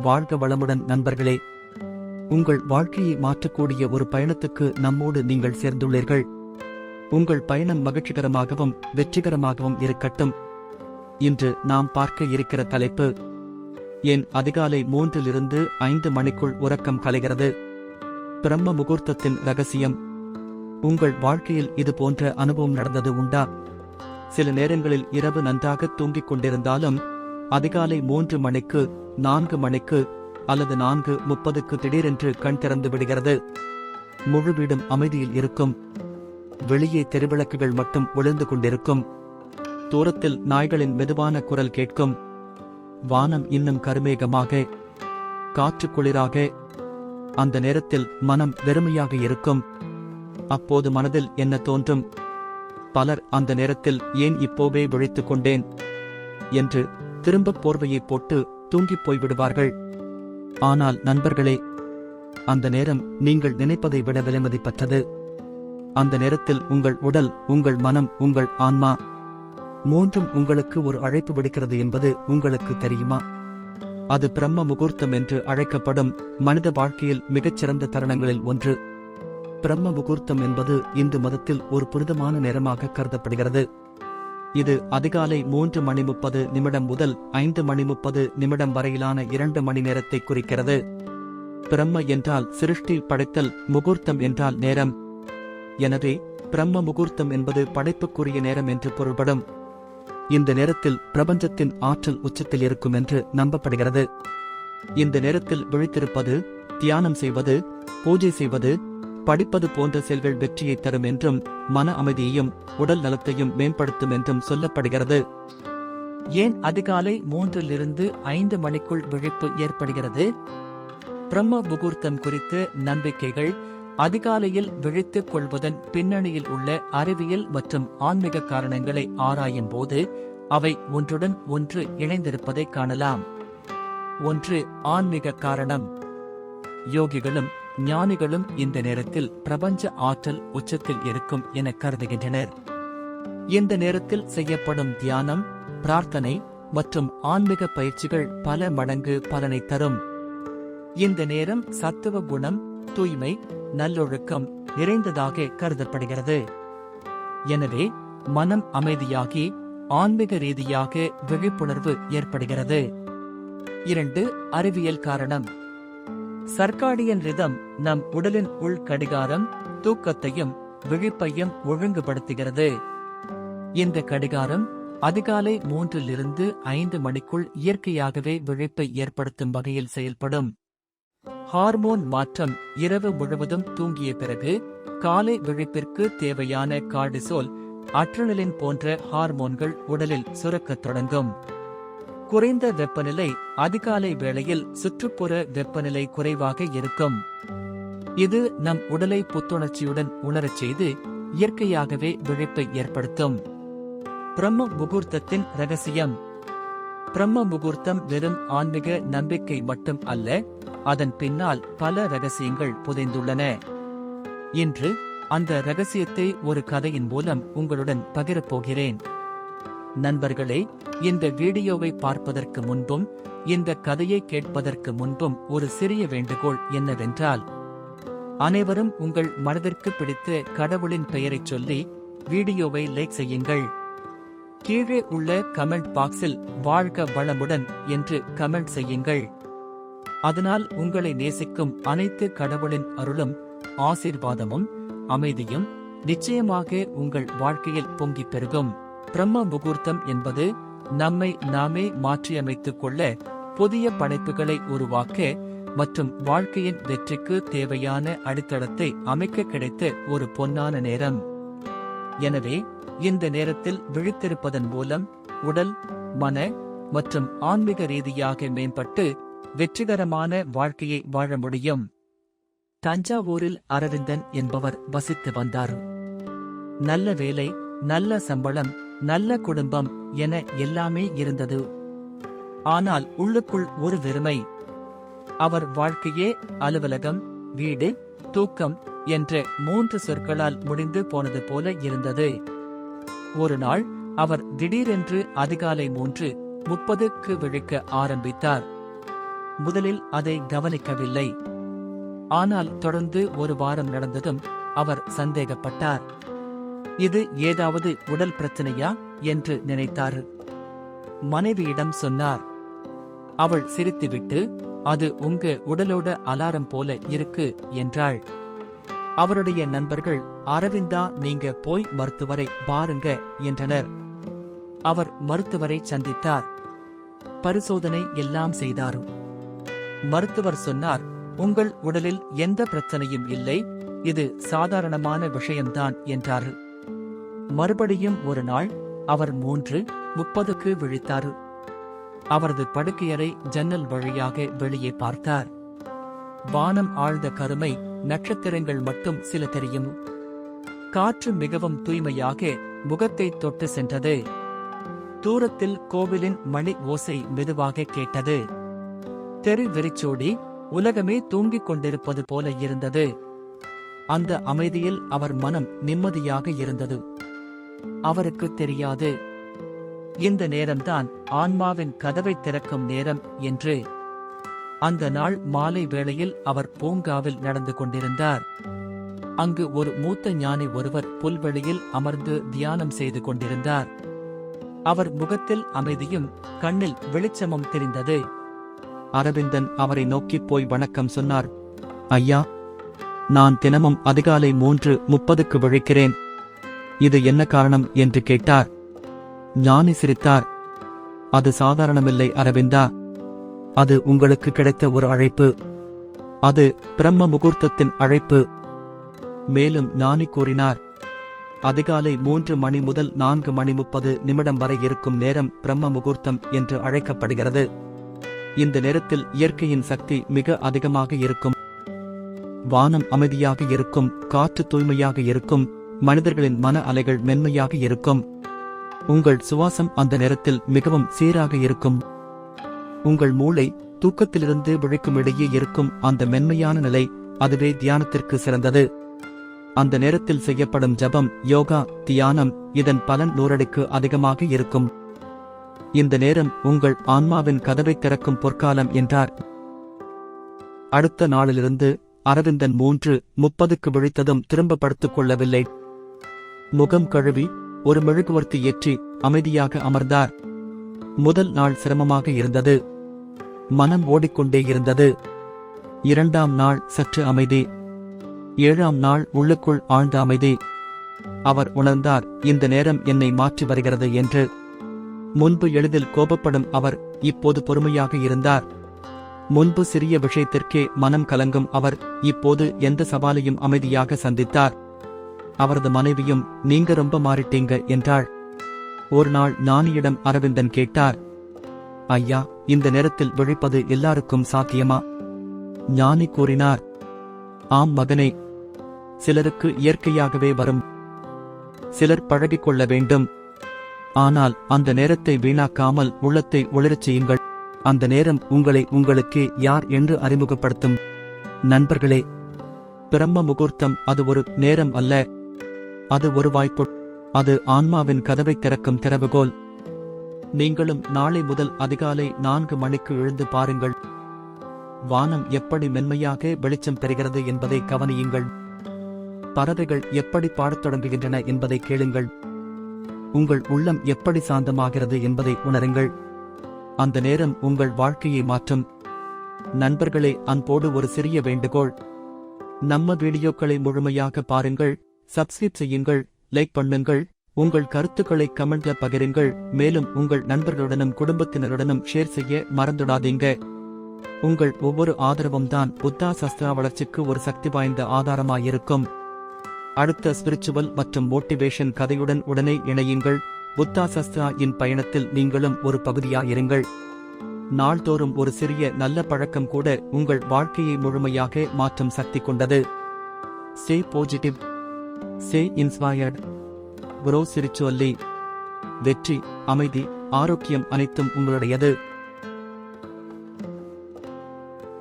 வாழ்க வளமுடன் நண்பர்களே. உங்கள் வாழ்க்கையை மாற்றக்கூடிய ஒரு பயணத்துக்கு நம்மோடு நீங்கள் சேர்ந்துள்ளீர்கள். உங்கள் பயணம் மகிழ்ச்சிகரமாகவும் வெற்றிகரமாகவும் இருக்கட்டும். இன்று நாம் பார்க்க இருக்கிற தலைப்பு என் அதிகாலை மூன்றிலிருந்து ஐந்து மணிக்குள் உறக்கம் கலைகிறது. பிரம்ம முகூர்த்தத்தின் ரகசியம் உங்கள் வாழ்க்கையில் இது போன்ற அனுபவம் நடந்தது உண்டா? சில நேரங்களில் இரவு நன்றாக தூங்கிக் கொண்டிருந்தாலும் அதிகாலை மூன்று மணிக்கு நான்கு மணிக்கு அல்லது நான்கு முப்பதுக்கு திடீரென்று கண் திறந்து விடுகிறது. முழு வீடும் அமைதியில் இருக்கும். வெளியே தெருவிளக்குகள் மட்டும் ஒளிந்து கொண்டிருக்கும். தூரத்தில் நாய்களின் மெதுவான குரல் கேட்கும். வானம் இன்னும் கருமேகமாக காற்று குளிராக அந்த நேரத்தில் மனம் வெறுமையாக இருக்கும். அப்போது மனதில் என்ன தோன்றும்? பலர் அந்த நேரத்தில் ஏன் இப்போவே விழித்துக் கொண்டேன்? என்று திரும்ப போர்வையை போட்டு தூங்கிப் போய்விடுவார்கள். ஆனால் நண்பர்களே அந்த நேரம் நீங்கள் நினைப்பதை விட விலைமதிப்பற்றது. அந்த நேரத்தில் உங்கள் உடல் உங்கள் மனம் உங்கள் ஆன்மா மூன்றும் உங்களுக்கு ஒரு அழைப்பு விடுக்கிறது என்பது உங்களுக்கு தெரியுமா? அது பிரம்ம முகூர்த்தம் என்று அழைக்கப்படும் மனித வாழ்க்கையில் மிகச்சிறந்த தருணங்களில் ஒன்று. பிரம்ம முகூர்த்தம் என்பது இந்து மதத்தில் ஒரு புனிதமான நேரமாக கருதப்படுகிறது. இது அதிகாலை மூன்று மணி முப்பது நிமிடம் முதல் ஐந்து மணி முப்பது நிமிடம் வரையிலான இரண்டு மணி நேரத்தை குறிக்கிறது. பிரம்ம என்றால் சிருஷ்டி படைத்தல் முகூர்த்தம் என்றால் நேரம். எனவே பிரம்ம முகூர்த்தம் என்பது படைப்புக்குரிய நேரம் என்று பொருள்படும். இந்த நேரத்தில் பிரபஞ்சத்தின் ஆற்றல் உச்சத்தில் இருக்கும் என்று நம்பப்படுகிறது. இந்த நேரத்தில் விழித்திருப்பது தியானம் செய்வது பூஜை செய்வது படிப்பது போன்ற செயல்கள் வெற்றியை தரும் என்றும் மன அமைதியையும் உடல் நலத்தையும் மேம்படுத்தும் என்றும் சொல்லப்படுகிறது. ஏன் அதிகாலை மூன்றிலிருந்து ஐந்து மணிக்குள் விழிப்பு ஏற்படுகிறது? பிரம்ம முகூர்த்தம் குறித்து நம்பிக்கைகள் அதிகாலையில் விழித்துக் கொள்வதன் பின்னணியில் உள்ள அறிவியல் மற்றும் ஆன்மீக காரணங்களை ஆராயும் போது அவை ஒன்றுடன் ஒன்று இணைந்திருப்பதை காணலாம். ஒன்று ஆன்மீக காரணம். யோகிகளும் ஞானிகளும் இந்த நேரத்தில் பிரபஞ்ச ஆற்றல் உச்சத்தில் இருக்கும் என கருதுகின்றனர். இந்த நேரத்தில் செய்யப்படும் தியானம் பிரார்த்தனை மற்றும் ஆன்மீக பயிற்சிகள் பல மடங்கு பலனை தரும். இந்த நேரம் சத்துவ குணம் தூய்மை நல்லொழுக்கம் நிறைந்ததாக கருதப்படுகிறது. எனவே மனம் அமைதியாகி ஆன்மீக ரீதியாக விழிப்புணர்வு ஏற்படுகிறது. இரண்டு அறிவியல் காரணம். சர்க்காடியன் ரிதம் நம் உடலின் உள் கடிகாரம் தூக்கத்தையும் விழிப்பையும் ஒழுங்குபடுத்துகிறது. இந்த கடிகாரம் அதிகாலை மூன்றிலிருந்து ஐந்து மணிக்குள் இயற்கையாகவே விழிப்பை ஏற்படுத்தும் வகையில் செயல்படும். ஹார்மோன் மாற்றம் இரவு முழுவதும் தூங்கிய பிறகு காலை விழிப்பிற்கு தேவையான கார்டிசோல் அட்ரனலின் போன்ற ஹார்மோன்கள் உடலில் சுரக்கத் தொடங்கும். குறைந்த வெப்பநிலை அதிகாலை வேளையில் சுற்றுப்புற வெப்பநிலை குறைவாக இருக்கும். இது நம் உடலை புத்துணர்ச்சியுடன் உணரச் செய்து இயற்கையாகவே விழிப்பை ஏற்படுத்தும். பிரம்ம முகூர்த்தத்தின் ரகசியம். பிரம்ம முகூர்த்தம் வெறும் ஆன்மீக நம்பிக்கை மட்டும் அல்ல அதன் பின்னால் பல ரகசியங்கள் புதைந்துள்ளன. இன்று அந்த ரகசியத்தை ஒரு கதையின் மூலம் உங்களுடன் பகிரப் போகிறேன். நண்பர்களே இந்த வீடியோவை பார்ப்பதற்கு முன்பும் இந்த கதையை கேட்பதற்கு முன்பும் ஒரு சிறிய வேண்டுகோள் என்னவென்றால் அனைவரும் உங்கள் மனதிற்கு பிடித்த கடவுளின் பெயரைச் சொல்லி வீடியோவை லைக் செய்யுங்கள். கீழே உள்ள கமெண்ட் பாக்ஸில் வாழ்க வளமுடன் என்று கமெண்ட் செய்யுங்கள். அதனால் உங்களை நேசிக்கும் அனைத்து கடவுளின் அருளும் ஆசீர்வாதமும் அமைதியும் நிச்சயமாக உங்கள் வாழ்க்கையில் பொங்கிப் பெருகும். பிரம்ம முகூர்த்தம் என்பது நம்மை நாமே மாற்றியமைத்துக் கொள்ள புதிய படைப்புகளை உருவாக்க மற்றும் வாழ்க்கையின் வெற்றிக்கு தேவையான அடித்தளத்தை அமைக்க கிடைத்த ஒரு பொன்னான நேரம். எனவே இந்த நேரத்தில் விழித்திருப்பதன் மூலம் உடல் மன மற்றும் ஆன்மீக ரீதியாக மேம்பட்டு வெற்றிகரமான வாழ்க்கையை வாழ முடியும். தஞ்சாவூரில் அரவிந்தன் என்பவர் வசித்து வந்தார். நல்ல வேலை நல்ல சம்பளம் நல்ல குடும்பம் என எல்லாமே இருந்தது. ஆனால் உள்ளுக்குள் ஒரு வெறுமை. அவர் வாழ்க்கையே அலுவலகம் வீடு தூக்கம் என்ற மூன்று சொற்களால் முடிந்து போனது போல இருந்தது. ஒரு நாள் அவர் திடீரென்று அதிகாலை மூன்று முப்பதுக்கு விழிக்க ஆரம்பித்தார். முதலில் அதை கவனிக்கவில்லை. ஆனால் தொடர்ந்து ஒரு வாரம் நடந்ததும் அவர் சந்தேகப்பட்டார். இது ஏதாவது உடல் பிரச்சனையா என்று நினைத்தார். மனைவியிடம் சொன்னார் அவள் சிரித்துவிட்டு அது உங்க உடலோட அலாரம் போல இருக்கு என்றாள். அவருடைய நண்பர்கள் அரவிந்தா நீங்க போய் மருத்துவரை பாருங்க என்றனர். அவர் மருத்துவரை சந்தித்தார். பரிசோதனை எல்லாம் செய்தார் மருத்துவர் சொன்னார் உங்கள் உடலில் எந்த பிரச்சனையும் இல்லை இது சாதாரணமான விஷயம்தான் என்றார் மறுபடியும் ஒரு நாள் அவர் மூன்று முப்பதுக்கு விழித்தார். அவரது படுக்கையறை ஜன்னல் வழியாக வெளியே பார்த்தார். வானம் ஆழ்ந்த கருமை நட்சத்திரங்கள் மட்டும் சில தெரியும். காற்று மிகவும் தூய்மையாக முகத்தை தொட்டு சென்றது. தூரத்தில் கோவிலின் மணி ஓசை மெதுவாக கேட்டது. தெரு வெறிச்சோடி உலகமே தூங்கிக் கொண்டிருப்பது போல இருந்தது. அந்த அமைதியில் அவர் மனம் நிம்மதியாக இருந்தது. அவருக்கு தெரியாது. இந்த நேரம்தான் ஆன்மாவின் கதவை திறக்கும் நேரம் என்று. அந்த நாள் மாலை வேளையில் அவர் பூங்காவில் நடந்து கொண்டிருந்தார். அங்கு ஒரு மூத்த ஞானி ஒருவர் புல்வெளியில் அமர்ந்து தியானம் செய்து கொண்டிருந்தார். அவர் முகத்தில் அமைதியும் கண்ணில் வெளிச்சமும் தெரிந்தது. அரவிந்தன் அவரை நோக்கிப் போய் வணக்கம் சொன்னார். ஐயா நான் தினமும் அதிகாலை மூன்று முப்பதுக்கு விழிக்கிறேன். இது என்ன காரணம் என்று கேட்டார். ஞானி சிரித்தார். அது சாதாரணமில்லை அரவிந்தா. அது உங்களுக்கு கிடைத்த ஒரு அழைப்பு. அது பிரம்ம முகூர்த்தத்தின் அழைப்பு. மேலும் ஞானி கூறினார். அதிகாலை மூன்று மணி முதல் நான்கு மணி முப்பது நிமிடம் வரை இருக்கும் நேரம் பிரம்ம முகூர்த்தம் என்று அழைக்கப்படுகிறது. இந்த நேரத்தில் இயற்கையின் சக்தி மிக அதிகமாக இருக்கும். வானம் அமைதியாக இருக்கும் காற்று தூய்மையாக இருக்கும். மனிதர்களின் மன அலைகள் மென்மையாக இருக்கும். உங்கள் சுவாசம் அந்த நேரத்தில் மிகவும் சீராக இருக்கும். உங்கள் மூளை தூக்கத்திலிருந்து விழிக்கும் இடையே இருக்கும் அந்த மென்மையான நிலை அதுவே தியானத்திற்கு சிறந்தது. அந்த நேரத்தில் செய்யப்படும் ஜபம் யோகா தியானம் இதன் பலன் நூறடிக்கு அதிகமாக இருக்கும். இந்த நேரம் உங்கள் ஆன்மாவின் கதவை திறக்கும் பொற்காலம் என்றார். அடுத்த நாளிலிருந்து அரவிந்தன் மூன்று முப்பதுக்கு விழித்ததும் திரும்ப படுத்துக் கொள்ளவில்லை. முகம் கழுவி ஒரு மெழுகுவர்த்தி ஏற்றி அமைதியாக அமர்ந்தார். முதல் நாள் சிரமமாக இருந்தது. மனம் ஓடிக்கொண்டே இருந்தது. இரண்டாம் நாள் சற்று அமைதி. ஏழாம் நாள் உள்ளுக்குள் ஆழ்ந்த அமைதி. அவர் உணர்ந்தார் இந்த நேரம் என்னை மாற்றி வருகிறது என்று. முன்பு எளிதில் கோபப்படும் அவர் இப்போது பொறுமையாக இருந்தார். முன்பு சிறிய விஷயத்திற்கே மனம் கலங்கும் அவர் இப்போது எந்த சவாலையும் அமைதியாக சந்தித்தார். அவரது மனைவியும் நீங்க ரொம்ப மாறிட்டீங்க என்றாள். ஒரு நாள் ஞானியிடம் அரவிந்தன் கேட்டார் ஐயா இந்த நேரத்தில் விழிப்பது எல்லாருக்கும் சாத்தியமா? ஞானி கூறினார் ஆம் மகனே சிலருக்கு இயற்கையாகவே வரும். சிலர் பழகிக்கொள்ள வேண்டும். ஆனால் அந்த நேரத்தை வீணாக்காமல் உள்ளத்தை ஒளிரச் செய்யுங்கள். அந்த நேரம் உங்களை உங்களுக்கு யார் என்று அறிமுகப்படுத்தும். நண்பர்களே பிரம்ம முகூர்த்தம் அது ஒரு நேரம் அல்ல. அது ஒரு வாய்ப்பு. அது ஆன்மாவின் கதவை திறக்கும் திறவுகோல். நீங்களும் நாளை முதல் அதிகாலை நான்கு மணிக்கு எழுந்து பாருங்கள். வானம் எப்படி மென்மையாக வெளிச்சம் பெறுகிறது என்பதை கவனியுங்கள். பறவைகள் எப்படி பாடத் தொடங்குகின்றன என்பதை கேளுங்கள். உங்கள் உள்ளம் எப்படி சாந்தமாகிறது என்பதை உணருங்கள். அந்த நேரம் உங்கள் வாழ்க்கையை மாற்றும். நண்பர்களே அன்போடு ஒரு சிறிய வேண்டுகோள். நம்ம வீடியோக்களை முழுமையாக பாருங்கள். சப்ஸ்கிரைப் செய்யுங்கள் லைக் பண்ணுங்கள் உங்கள் கருத்துக்களை கமெண்ட்ல பகிருங்கள். மேலும் உங்கள் நண்பர்களுடனும் குடும்பத்தினருடனும் ஷேர் செய்ய மறந்துடாதீங்க. உங்கள் ஒவ்வொரு ஆதரவும் தான் புத்தா சஸ்திரா வளர்ச்சிக்கு ஒரு சக்தி வாய்ந்த ஆதாரமாயிருக்கும். அடுத்த ஸ்பிரிச்சுவல் மற்றும் மோட்டிவேஷன் கதையுடன் உடனே இணையுங்கள். புத்தா சஸ்திரா இன் பயணத்தில் நீங்களும் ஒரு பகுதியாயிருங்கள் நாள்தோறும் ஒரு சிறிய நல்ல பழக்கம் கூட உங்கள் வாழ்க்கையை முழுமையாக மாற்றும் சக்தி கொண்டது. Stay positive stay inspired bro spiritually வெற்றி அமைதி ஆரோக்கியம் அனைத்தும் உங்களுடையது.